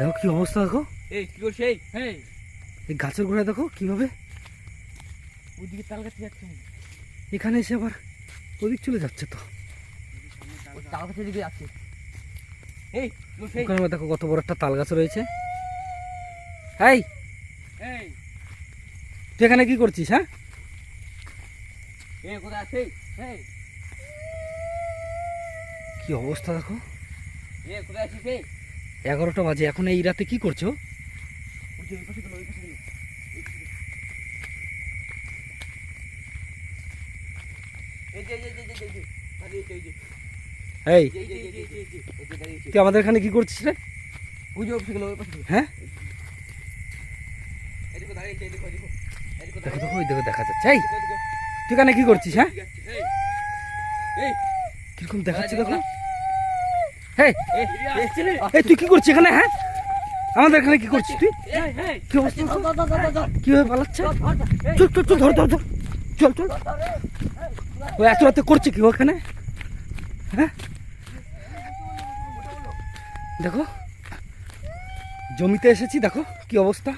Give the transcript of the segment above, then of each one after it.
দেখো কি অবস্থা দেখো। এই কি করছে এই হ্যাঁ এই গাছের গোড়ায় দেখো কীভাবে। ওইদিকে তাল গাছে যাচ্ছে এখানে এসে আবার ওদিক চলে যাচ্ছে তো। তাল গাছের দিকে যাচ্ছে। এই ওখানে দেখো কত বড় একটা তাল গাছ রয়েছে। এই। তুই এখানে কি করছিস হ্যাঁ? কি অবস্থা দেখো। কোথায় আছিস? এগারোটা বাজে, এখন এই রাতে কি করছ? তুই আমাদের এখানে কি করছিস রে? হ্যাঁ? দেখো দেখো যাচ্ছে। তুই এখানে কি করছিস হ্যাঁ? কীরকম দেখাচ্ছে, দেখো। এই তুই কি করছিস এখানে হ্যাঁ? আমাদের এখানে কি করছিস তুই? কি অবস্থা? কীভাবে পালাচ্ছে? চল চল চল ধর ধর ধর। চল চল। ও এত রাতে করছে কি ওখানে হ্যাঁ? দেখো জমিতে এসেছি দেখো কি অবস্থা।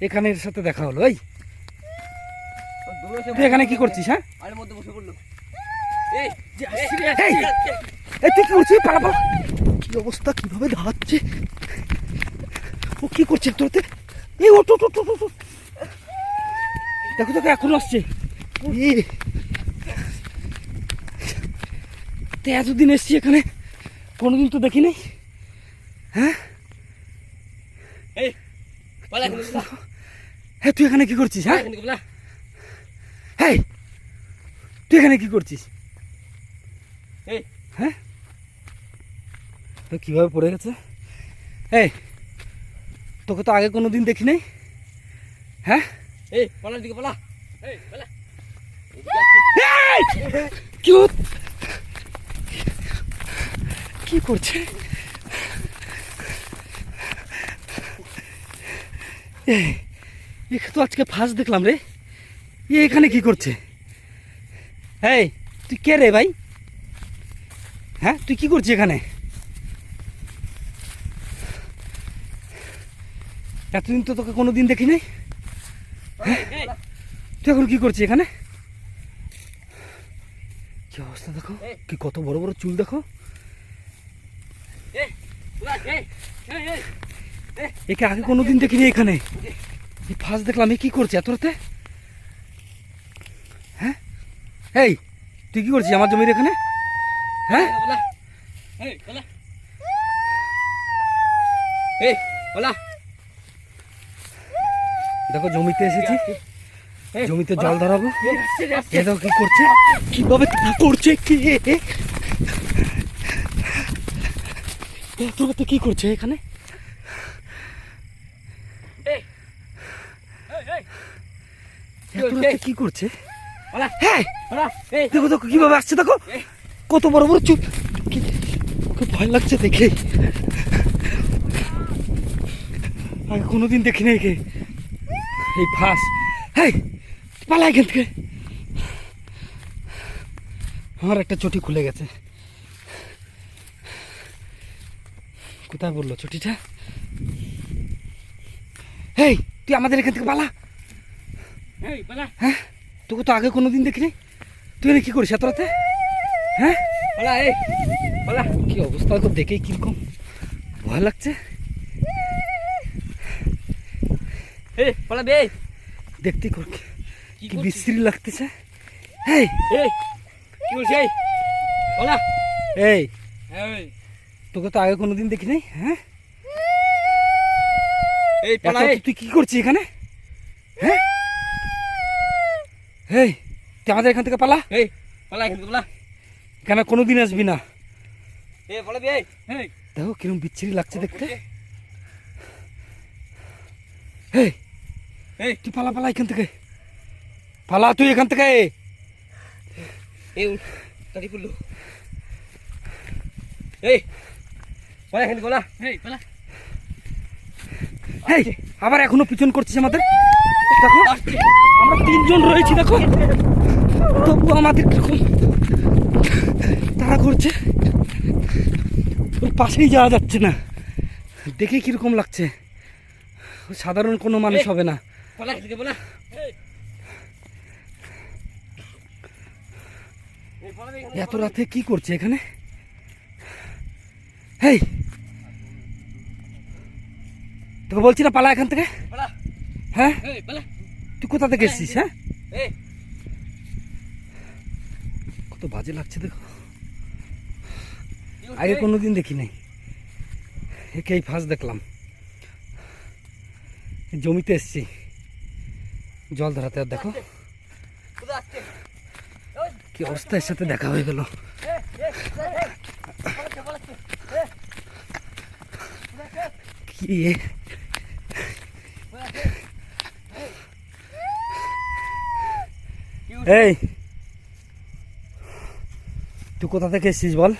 এখানে এর সাথে দেখা হলো এই। তুই এখানে কি করছিস হ্যাঁ? তুই কি করছিস? পালা পালা কি অবস্থা? কীভাবে ধাচ্ছে ও কি করছে তোরতে এই ওট ওট ওট, ওট, ওট। দেখো দেখো এখন আসছে। তো এতদিন এসছি এখানে। কোনোদিন তো দেখি নাই হ্যাঁ। হ্যাঁ তুই এখানে কি করছিস হ্যাঁ? হ্যাঁ তুই এখানে কি করছিস? এই। হ্যাঁ? কীভাবে পড়ে গেছে? এই তোকে তো আগে কোনো দিন দেখি নাই হ্যাঁ? এই দিকে পালা! কি করছে? তো আজকে ফার্স্ট দেখলাম রে। এ এখানে কি করছে? এই তুই কে রে ভাই? হ্যাঁ তুই কি করছিস এখানে? এতদিন তো তোকে কোনো দিন দেখি নাই এই, তুই এখন কি করছিস এখানে? কি অবস্থা দেখো। কি কত বড় বড় চুল দেখো। একে আগে কোনোদিন দেখিনি এখানে। ফার্স্ট দেখলাম এ কি করছে এত রাতে হ্যাঁ? এই তুই কি করছিস আমার জমির এখানে? হ্যাঁ? এই। দেখো জমিতে এসেছি। জমিতে জল ধরাবো। এ দেখো কি করছে। কীভাবে করছে কি? এত রাতে কি করছে এখানে? কি করছে? হ্যাঁ। দেখো দেখো কীভাবে আসছে দেখো। কত বড় বড় চুপ খুব ভয় লাগছে দেখে। আগে কোনোদিন দেখিনি একে। এই ফাঁস হেই পালা এখান থেকে আমার একটা চটি খুলে গেছে। কোথায় বলল চটিটা? হেই তুই আমাদের এখান থেকে পালা। হ্যাঁ? তোকে তো আগে কোনো কোনোদিন দেখিনি। তুই এখানে কি করিস এত রাতে? হ্যাঁ? পালা, এই, পালা। কি অবস্থা? তো দেখেই কীরকম ভয় লাগছে? দেখতে কর কি বিশ্রী লাগতেছে। এই। এই, কি এই? পালা। এই। এই, তোকে তো আগে কোনোদিন দেখি নাই হ্যাঁ? এই, পালা, তুই কি করছিস এখানে? হ্যাঁ? এই তুই আমাদের এখান থেকে পালা। এই, পালা এখান থেকে, পালা। এখানে কোনোদিন আসবি না। এই, দেখো কিরম বিচ্ছিরি লাগছে দেখতে। এই। এই, তুই পালা পালা এখান থেকে। পালা তুই এখান থেকে। এই, তাড়ি পড়ল। এই, পালা এখান পালা। এই, পালা। এই আবার এখনও পিছন করছিস আমাদের? দেখো আমরা তিনজন রয়েছি দেখো। তবু আমাদের কীরকম তারা করছে। ওর পাশেই যাওয়া যাচ্ছে না। দেখে কীরকম লাগছে। সাধারণ কোনো মানুষ হবে না। থেকে, এত রাতে কি করছে এখানে? হেই! তোকে বলছি না পালা এখান থেকে? হ্যাঁ? তুই কোথা থেকে এসছিস হ্যাঁ? কত বাজে লাগছে দেখো? আগে কোনোদিন দেখি নাই। একেই ফার্স্ট দেখলাম। জমিতে এসছি। জল ধরাতে আর দেখো। কি অবস্থা এর সাথে দেখা হয়ে গেল। কি? এই তুই কোথা থেকে এসছিস বল?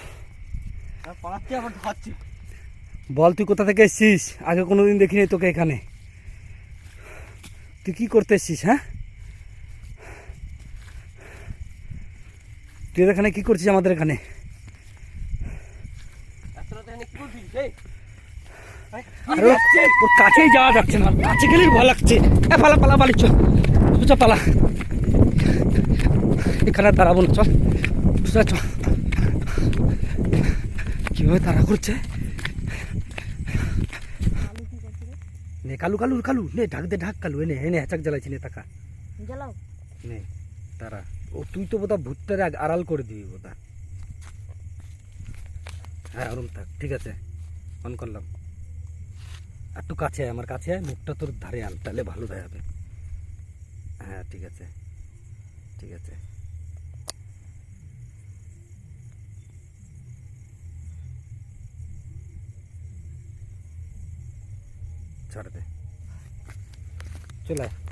বল তুই কোথা থেকে এসছিস? আগে কোনোদিন দেখিনি তোকে এখানে। তুই কি করতে এসছিস হ্যাঁ? তুই এখানে কি করছিস আমাদের এখানে? আরে ওর- কাছেই যাওয়া যাচ্ছে না কাছে গেলেই ভয় লাগছে। এ পালা পালা পালি চল। সোজা পালা। এখানে দাঁড়াবো না চল। সোজা চল। কীভাবে তাড়া করছে? নে কালু কালু কালু নে ঢাক দে ঢাক কালু এনে এনে হ্যাচাক জ্বালাইছি নে টাকা জ্বালাও। নে তারা। ও তুই তো বোধহয় ভুট্টারে আগ- আড়াল করে দিবি বোধহয়। হ্যাঁ ওরম থাক ঠিক আছে অন করলাম। আর একটু কাছে আয়, আমার কাছে আয়, মুখটা তোর ধারে আন তাহলে ভালো দেখাবে হ্যাঁ ঠিক আছে ঠিক আছে। ছাড় দে চলে আয়